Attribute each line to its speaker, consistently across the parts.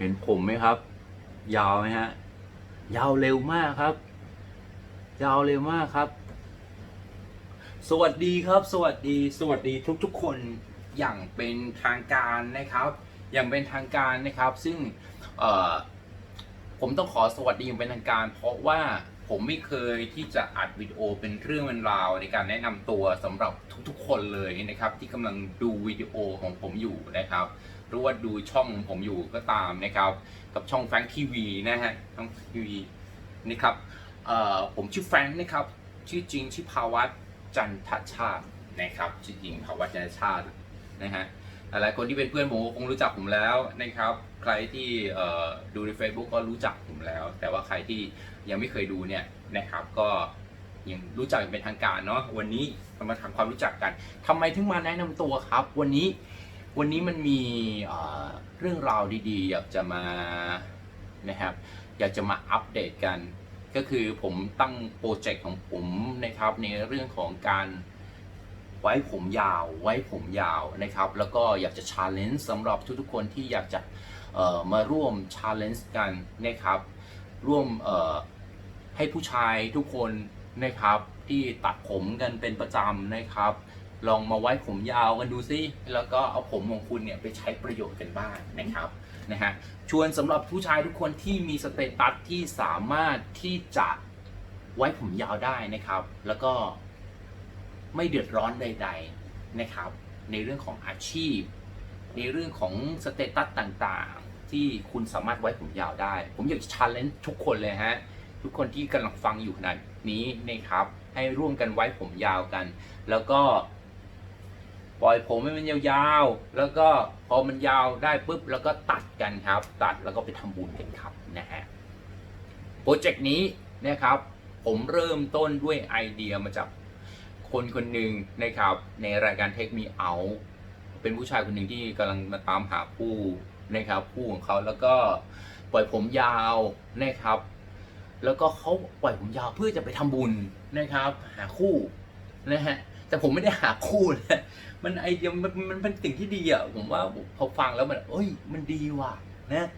Speaker 1: เห็นผมไหมครับ ยาวไหมฮะ ยาวเร็วมากครับ ยาวเร็วมากครับ สวัสดีครับ สวัสดี สวัสดีทุกๆคนอย่างเป็นทางการนะครับ อย่างเป็นทางการนะครับ ซึ่งเอ่อผมต้องขอสวัสดีอย่างเป็นทางการ เพราะว่าผมไม่เคยที่จะอัดวิดีโอเป็นเรื่องเป็นราวในการแนะนำตัวสำหรับทุกๆ คนเลยนะครับ ที่กำลังดูวิดีโอของผมอยู่นะครับ หรือว่าดูช่องผมอยู่ก็ตามนะครับ กับช่องแฟงทีวีนะฮะช่องทีวีนะครับผมชื่อแฟงนะครับ ชื่อจริงชื่อภาวัตจันทชาตินะครับชื่อจริงภาวัตจันทชาตินะฮะหลายคนที่เป็นเพื่อนผมคงรู้จักผมแล้วนะครับ ใครที่ดูใน Facebook ก็รู้จักผมแล้ว แต่ว่าใครที่ยังไม่เคยดูเนี่ยนะครับก็ยังรู้จักอย่างเป็นทางการเนาะวันนี้เรามาทำความรู้จักกันทำไมถึงมาแนะนำตัวครับ วันนี้ วันนี้มันมีเรื่องราวดีๆ อยากจะมานะครับ อยากจะมาอัปเดตกัน ก็คือผมตั้งโปรเจกต์ของผมนะครับในเรื่องของการไว้ผมยาว ไว้ผมยาวนะครับ แล้วก็อยากจะชาเลนจ์สำหรับทุกๆคนที่อยากจะมาร่วมชาเลนจ์กันนะครับ ร่วมให้ผู้ชายทุกคนนะครับที่ตัดผมกันเป็นประจำนะครับ ลองมาไว้ผมยาวกันดูซิแล้วก็เอาผมของคุณเนี่ยไปใช้ประโยชน์กันบ้างนะครับนะฮะชวนสำหรับผู้ชายทุกคนที่มีสเตตัสที่สามารถที่จะไว้ผมยาวได้นะครับ แล้วก็ไม่เดือดร้อนใด ๆนะครับ ในเรื่องของอาชีพ ในเรื่องของสเตตัสต่างๆ ที่คุณสามารถไว้ผมยาวได้ ผมอยากจะชาเลนจ์ทุกคนเลยฮะทุกคนที่กำลังฟังอยู่ขณะนี้นะครับ ให้ร่วมกันไว้ผมยาวกัน แล้วก็ ปล่อยผมให้มันยาวๆ แล้วก็พอมันยาวได้ปุ๊บแล้วก็ตัดกันครับ ตัดแล้วก็ไปทำบุญกันครับนะฮะโปรเจกต์นี้นะครับ ผมเริ่มต้นด้วยไอเดียมาจากคนคนหนึ่งนะครับ ในรายการเทคมีเอาเป็นผู้ชายคนหนึ่งที่กำลังมาตามหาผู้นะครับผู้ของเขาแล้วก็ปล่อยผมยาวนะครับ แล้วก็เขาปล่อยผมยาวเพื่อจะไปทำบุญนะครับ หาคู่นะฮะ แต่ผมไม่ได้หาคู่นะมันไอเดียมันมันเป็นสิ่งที่ดีอะผมว่าพอฟังแล้วมันเอ้ย มันดีว่ะนะ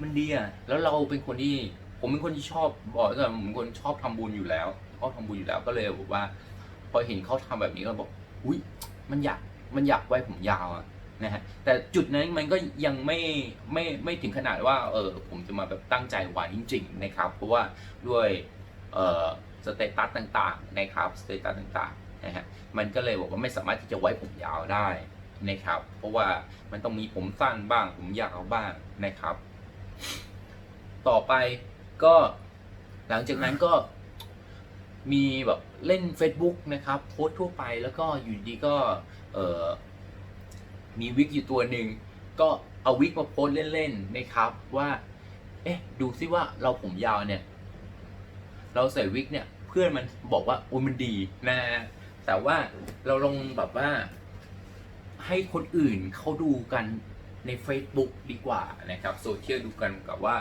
Speaker 1: มันดีอะแล้วเราเป็นคนที่ ผมเป็นคนที่ชอบบอกก่อนผมเป็นคนชอบทำบุญอยู่แล้วชอบทำบุญอยู่แล้วก็เลยบอกว่า พอเห็นเขาทำแบบนี้ก็บอก อุ้ยมันอยากมันอยากไว้ผมยาวอะนะฮะแต่จุดนั้นมันก็ยังไม่ไม่ไม่ถึงขนาดว่าเออผมจะมาแบบตั้งใจไว้จริง ๆ นะครับ เพราะว่าด้วยเอ่อสเตตัสต่างๆนะครับสเตตัสต่างๆ นะฮะมันก็เลยบอกว่าไม่สามารถที่จะไว้ผมยาวได้นะครับ เพราะว่ามันต้องมีผมสั้นบ้างผมยาวบ้างนะครับ ต่อไปก็หลังจากนั้นก็มีแบบเล่น Facebook นะครับโพสต์ทั่วไปแล้วก็อยู่ดีก็เออมีวิกอยู่ตัวหนึ่งก็เอาวิกมาโพสเล่นๆนะครับว่า เอ๊ะดูซิว่าเราผมยาวเนี่ย เราใส่วิกเนี่ย เพื่อนมันบอกว่าโอ้ยมันดีนะ แต่ว่าเราลองแบบว่า ให้คนอื่นเขาดูกันใน Facebook ดีกว่านะครับโซเชียลดูกันกับว่า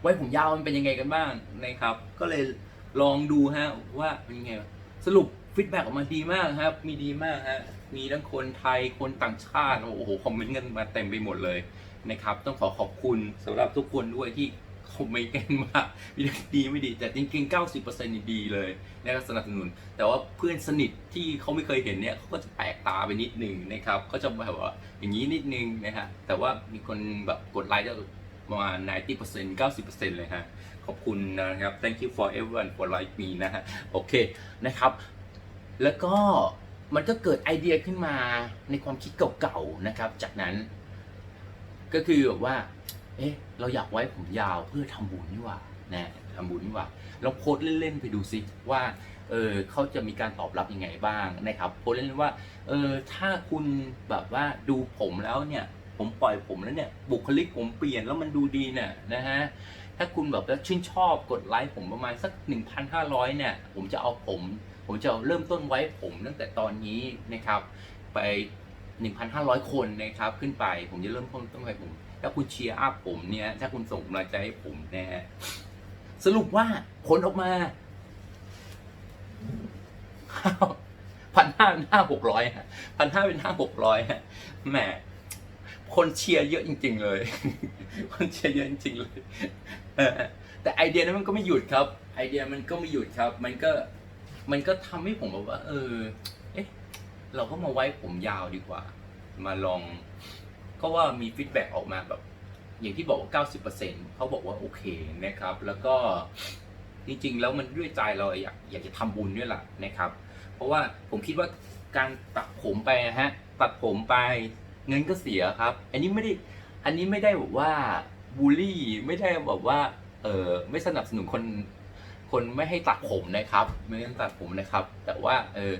Speaker 1: ไว้ผมยาวมันเป็นยังไงกันบ้างนะครับ ก็เลยลองดูฮะว่าเป็นยังไง สรุปฟีดแบ็กออกมาดีมากครับ มีดีมากฮะมีทั้งคนไทยคนต่างชาติ โอ้โห คอมเมนต์กันมาเต็มไปหมดเลยนะครับ ต้องขอขอบคุณสำหรับทุกคนด้วยที่ คอมเมนต์กันมามีทั้งดีไม่ดี แต่จริงๆ 90%นี่ดีเลยนะครับสนับสนุน แต่ว่าเพื่อนสนิทที่เขาไม่เคยเห็นเนี่ยเขาก็จะแปลกตาไปนิดนึงนะครับเขาจะแบบว่าอย่างนี้นิดนึงนะฮะแต่ว่ามีคนแบบกดไลค์จะประมาณ90% 90%เลยฮะขอบคุณนะครับ thank you for everyone for like me นะฮะโอเคนะครับ แล้วก็มันก็เกิดไอเดียขึ้นมาในความคิดเก่าๆนะครับ จากนั้น ก็คือแบบว่า เอ๊ะ เราอยากไว้ผมยาวเพื่อทำบุญนี่ว่านะทำบุญนี่ว่าลองโพสเล่นๆไปดูซิว่าเออเขาจะมีการตอบรับยังไงบ้างนะครับโพสเล่นๆว่าเออถ้าคุณแบบว่าดูผมแล้วเนี่ยผมปล่อยผมแล้วเนี่ยบุคลิกผมเปลี่ยนแล้วมันดูดีเนี่ยนะฮะถ้าคุณแบบว่าชื่นชอบกดไลค์ผมประมาณสัก 1,500เนี่ยผมจะเอาผม ผมจะเริ่มต้นไว้ผมตั้งแต่ตอนนี้นะครับ ไป 1,500 คนนะครับขึ้นไปผมจะเริ่มต้นต้นไว้ผม ถ้าคุณเชียร์อัพผมเนี่ย ถ้าคุณส่งกำลังใจให้ผมนะฮะสรุปว่าผลออกมาพันห้าเป็นห้าหกร้อยฮะพันห้าเป็นห้าหกร้อยฮะแหมคนเชียร์เยอะจริง ๆ เลย คนเชียร์เยอะจริงๆเลยแต่ไอเดียนั้นมันก็ไม่หยุดครับ ไอเดียมันก็ไม่หยุดครับ มันก็มันก็ทำให้ผมแบบว่า เออ เอ๊ะ เราก็มาไว้ผมยาวดีกว่า มาลอง ก็ว่ามีฟีดแบ็กออกมาแบบอย่างที่บอกว่า 90%เขาบอกว่าโอเคนะครับ แล้วก็จริงๆ แล้วมันด้วยใจเราอยากอยากจะทำบุญด้วยล่ะนะครับ เพราะว่าผมคิดว่าการตัดผมไปนะฮะ ตัดผมไปเงินก็เสียครับ อันนี้ไม่ได้ อันนี้ไม่ได้แบบว่าบูลลี่ ไม่ได้แบบว่า เออไม่สนับสนุนคน คนไม่ให้ตัดผมนะครับ ไม่ให้ตัดผมนะครับ แต่ว่า เออ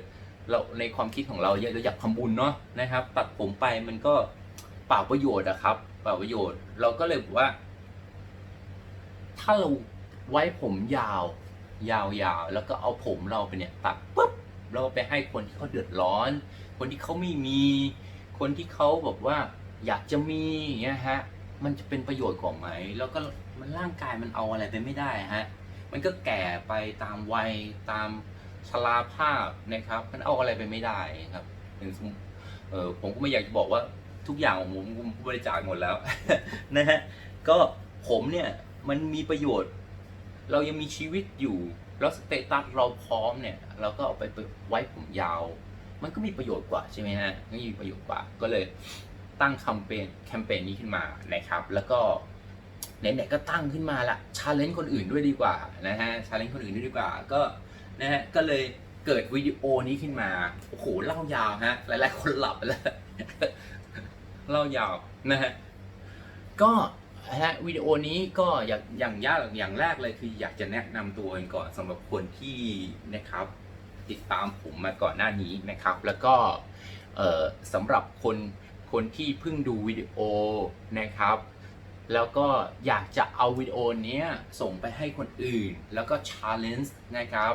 Speaker 1: เราในความคิดของเราเราอยากทำบุญเนาะนะครับ ตัดผมไปมันก็ เปล่าประโยชน์อะครับ เปล่าประโยชน์ เราก็เลยบอกว่า ถ้าเราไว้ผมยาว ยาวๆแล้วก็เอาผมเราไปเนี่ยตัดปุ๊บเราไปให้คนที่เขาเดือดร้อน คนที่เขาไม่มี คนที่เขาแบบว่า อยากจะมีอย่างเงี้ยฮะ มันจะเป็นประโยชน์กว่าไหม แล้วก็มันร่างกายมันเอาอะไรไปไม่ได้ฮะ มันก็แก่ไปตามวัยตามชราภาพนะครับ มันเอาอะไรไปไม่ได้ครับอย่างสมมุติเออผมก็ไม่อยากจะบอกว่า ทุกอย่างของผมผมบริจาคหมดแล้ว นะฮะก็ผมเนี่ยมันมีประโยชน์ เรายังมีชีวิตอยู่ แล้วสเตตัสเราพร้อมเนี่ย เราก็เอาไปไว้ผมยาว มันก็มีประโยชน์กว่าใช่ไหมฮะก็มีประโยชน์กว่าก็เลยตั้งแคมเปญแคมเปญนี้ขึ้นมานะครับ แล้วก็ไหนๆก็ตั้งขึ้นมาละชาเลนจ์คนอื่นด้วยดีกว่านะฮะชาเลนจ์คนอื่นด้วยดีกว่า ก็นะฮะก็เลยเกิดวิดีโอนี้ขึ้นมา โอ้โหเล่ายาวฮะ หลายๆ คนหลับไปแล้ว เล่ายาวนะฮะก็นะฮะวิดีโอนี้ก็อย่างอย่างยากอย่างแรกเลยคืออยากจะแนะนำตัวกันก่อนสำหรับคนที่นะครับ ติดตามผมมาก่อนหน้านี้นะครับ แล้วก็เอ่อสำหรับคนคนที่เพิ่งดูวิดีโอนะครับ แล้วก็อยากจะเอาวิดีโอเนี้ยส่งไปให้คนอื่น แล้วก็ challenge นะครับ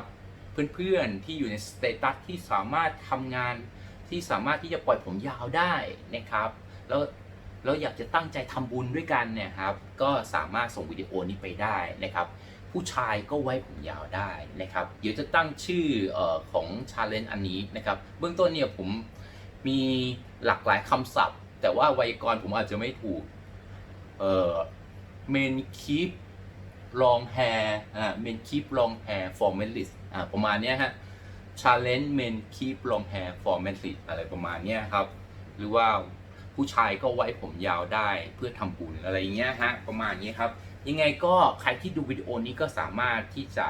Speaker 1: เพื่อนๆที่อยู่ในสเตตัสที่สามารถทำงานที่สามารถที่จะปล่อยผมยาวได้นะครับ แล้วแล้วอยากจะตั้งใจทำบุญด้วยกันเนี่ยครับก็สามารถส่งวิดีโอนี้ไปได้นะครับ ผู้ชายก็ไว้ผมยาวได้นะครับ เดี๋ยวจะตั้งชื่ออของชาเลนจ์อันนี้นะครับ เบื้องต้นเนี่ยผมมีหลากหลายคำศัพท์ แต่ว่าไวยากรณ์ผมอาจจะไม่ถูกเออ men keep long hair อ่า men keep long hair for menlist อ่าประมาณเนี้ยฮะ challenge men keep long hair for menlist อะไรประมาณเนี้ยครับ หรือว่า ผู้ชายก็ไว้ผมยาวได้เพื่อทำบุญอะไรอย่างเงี้ยฮะประมาณนี้ครับ ยังไงก็ใครที่ดูวิดีโอนี้ก็สามารถที่จะ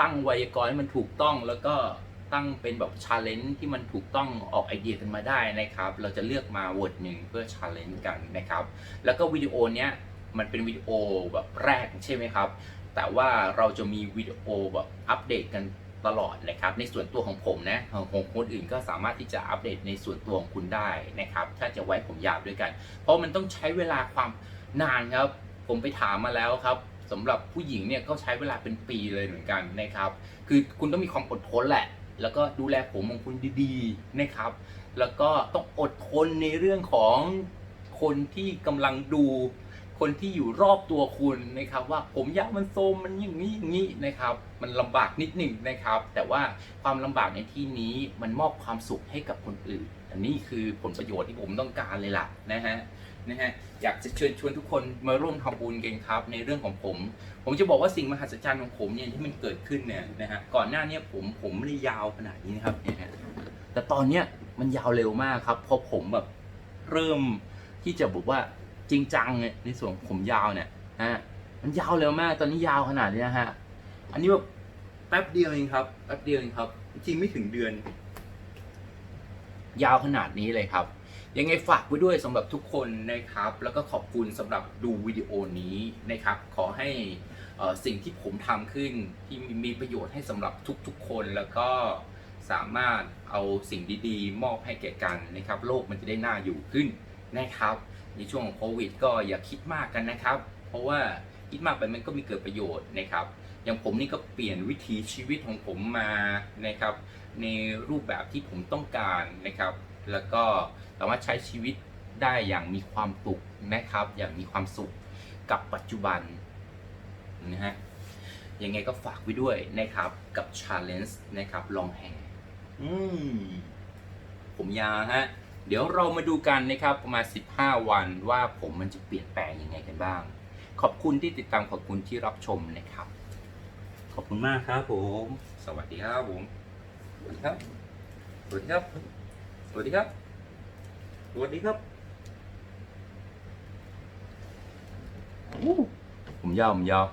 Speaker 1: ตั้งไวยากรณ์ให้มันถูกต้องแล้วก็ตั้งเป็นแบบชาเลนจ์ที่มันถูกต้องออกไอเดียกันมาได้นะครับ เราจะเลือกมาโหวตหนึ่งเพื่อชาเลนจ์กันนะครับ แล้วก็วิดีโอเนี้ยมันเป็นวิดีโอแบบแรกใช่ไหมครับ แต่ว่าเราจะมีวิดีโอแบบอัปเดตกัน ตลอดนะครับ ในส่วนตัวของผมนะของคนอื่นก็สามารถที่จะอัปเดตในส่วนตัวของคุณได้นะครับ ถ้าจะไว้ผมยาวด้วยกัน เพราะมันต้องใช้เวลาความนานครับ ผมไปถามมาแล้วครับสำหรับผู้หญิงเนี่ยก็ใช้เวลาเป็นปีเลยเหมือนกันนะครับ คือคุณต้องมีความอดทนแหละ แล้วก็ดูแลผมของคุณดีๆนะครับ แล้วก็ต้องอดทนในเรื่องของคนที่กำลังดู คนที่อยู่รอบตัวคุณนะครับ ว่าผมยาวมันโซมมันอย่างนี้อย่างนี้นะครับ มันลำบากนิดหนึ่งนะครับ แต่ว่าความลำบากในที่นี้มันมอบความสุขให้กับคนอื่น อันนี้คือผลประโยชน์ที่ผมต้องการเลยล่ะนะฮะนะฮะอยากจะเชิญชวนทุกคนมาร่วมทำบุญกันครับ ในเรื่องของผม ผมจะบอกว่าสิ่งมหัศจรรย์ของผมเนี่ยที่มันเกิดขึ้นเนี่ยนะฮะก่อนหน้านี้ผมผมไม่ได้ยาวขนาดนี้นะครับเนี่ยฮะแต่ตอนเนี้ยมันยาวเร็วมากครับพอผมแบบเริ่มที่จะบอกว่า จริงจังเนี่ยในส่วนผมยาวเนี่ยฮะมันยาวเร็วมากตอนนี้ยาวขนาดนี้นะฮะอันนี้แบบแป๊บเดียวเองครับแป๊บเดียวเองครับ จริงไม่ถึงเดือน ยาวขนาดนี้เลยครับ ยังไงฝากไว้ด้วยสำหรับทุกคนนะครับ แล้วก็ขอบคุณสำหรับดูวิดีโอนี้นะครับ ขอให้สิ่งที่ผมทำขึ้นที่มีประโยชน์ให้สำหรับทุกๆคนแล้วก็สามารถเอาสิ่งดีๆ มอบให้แก่กันนะครับ โลกมันจะได้น่าอยู่ขึ้นนะครับ ในช่วงโควิด ก็อย่าคิดมากกันนะครับ เพราะว่าคิดมากไปมันก็มีเกิดประโยชน์นะครับ อย่างผมนี่ก็เปลี่ยนวิถีชีวิตของผมมานะครับ ในรูปแบบที่ผมต้องการนะครับ แล้วก็สามารถใช้ชีวิตได้อย่างมีความสุขนะครับ อย่างมีความสุขกับปัจจุบันนะฮะยังไงก็ฝากไว้ด้วยนะครับกับ Challenge นะครับลองแฮอืมผมยาฮะ เดี๋ยวเรามาดูกันนะครับประมาณ 15 วันว่าผมมันจะเปลี่ยนแปลงยังไงกันบ้าง ขอบคุณที่ติดตามขอบคุณที่รับชมนะครับ ขอบคุณมากครับผม สวัสดีครับผม สวัสดีครับ สวัสดีครับ สวัสดีครับ สวัสดีครับอู้ผมยาวผมยาว